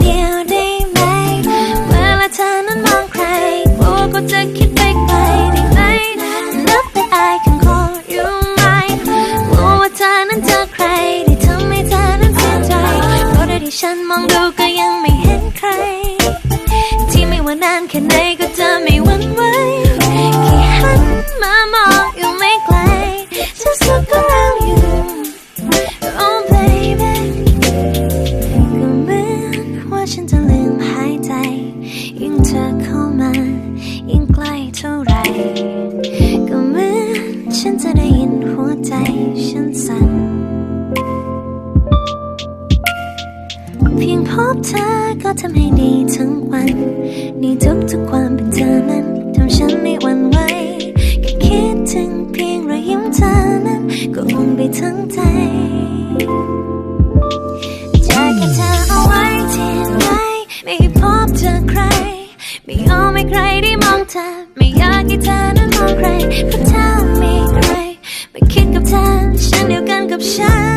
เดียวได้ไหมเวลาเธอนั้นมองใครกลัวก็จะคิดไปไกลได้ไหมนับแต่อายกังคออยู่ไหมกลัวว่าเธอนั้นเจอใครที่ทำให้เธอนั้นเสียใจเพราะได้ที่ฉันมองดูก็ยังไม่เห็นใคร ที่ไม่ว่านานแค่ไหน ธอเข้ามายิ่งใกล้เท่าไร ก็เหมือนฉันจะได้ยินหัวใจฉันสั่น เพียงพบเธอก็ทำให้ดีทั้งวันในทุกทุกความเป็นเธอนั้นทำฉันไม่หวั่นไหวแค่คิดถึงเพียงรอยยิ้มเธอนั้น ก็อุ่นไปทั้งใจจะก็บเธอเอาไว้ที่ไหนไม่พบเจอใคร ไม่ยอมให้ใครได้มองเธอ ไม่อยากให้เธอนั้นมองใครเพราะเธอมีใคร ไม่คิดกับเธอฉันเดียวกันกับฉัน